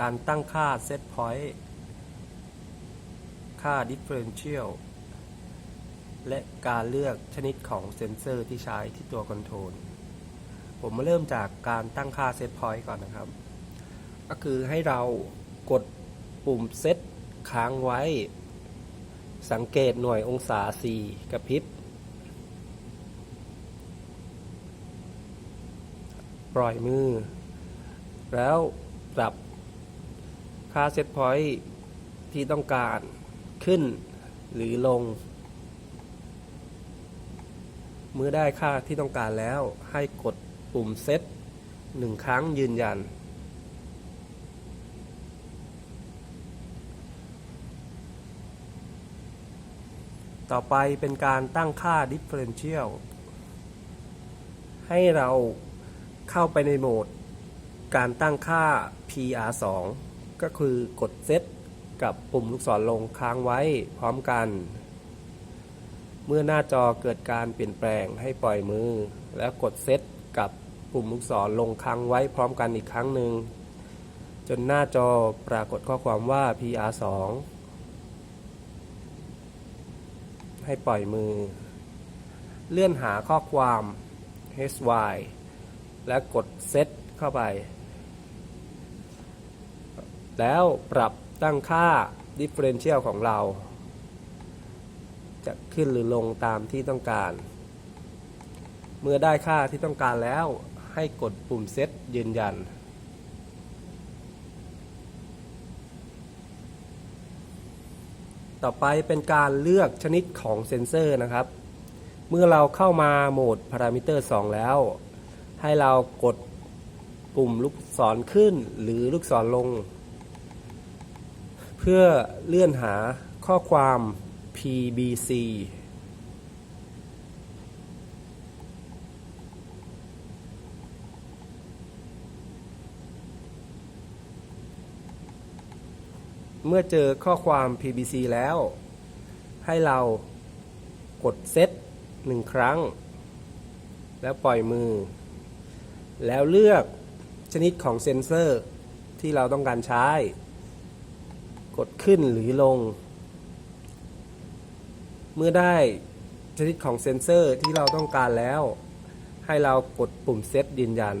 การตั้งค่า set point ค่า differential และการเลือกชนิดของเซนเซอร์ที่ใช้ที่ตัวคอนโทรลผมมาเริ่มจากการตั้งค่า set point ก่อนนะครับ ก็คือให้เรากดปุ่ม set ค้างไว้ สังเกตหน่วยองศา 4กระพริบ ปล่อยมือ แล้วปรับ ค่าเซตพอยต์ที่ต้องการขึ้นหรือลง เมื่อได้ค่าที่ต้องการแล้วให้กดปุ่มเซตหนึ่งครั้งยืนยัน ต่อไปเป็นการตั้งค่า differential ให้เราเข้าไปในโหมดการตั้งค่า PR2 ก็คือกดเซตกับปุ่มลูกศรลงค้างไว้พร้อมกัน เมื่อหน้าจอเกิดการเปลี่ยนแปลงให้ปล่อยมือ แล้วกดเซตกับปุ่มลูกศรลงค้างไว้พร้อมกันอีกครั้งหนึ่ง จนหน้าจอปรากฏข้อความว่า PR2 ให้ปล่อยมือ เลื่อนหาข้อความ HY และกดเซตเข้าไป แล้วปรับตั้งค่า differential ของเรา จะขึ้นหรือลงตามที่ต้องการ เมื่อได้ค่าที่ต้องการแล้วให้กดปุ่มเซตยืนยัน ต่อไปเป็นการเลือกชนิดของเซ็นเซอร์นะครับ เมื่อเราเข้ามาโหมดพารามิเตอร์ 2 แล้ว ให้เรากดปุ่มลูกศรขึ้นหรือลูกศรลง เพื่อเลื่อนหาข้อความ PBC เมื่อเจอข้อความ PBC แล้ว ให้เรากดเซตหนึ่งครั้ง แล้วปล่อยมือ แล้วเลือกชนิดของเซ็นเซอร์ที่เราต้องการใช้ กดขึ้นหรือลง เมื่อได้ชนิดของเซ็นเซอร์ที่เราต้องการแล้ว ให้เรากดปุ่มเซตยืนยัน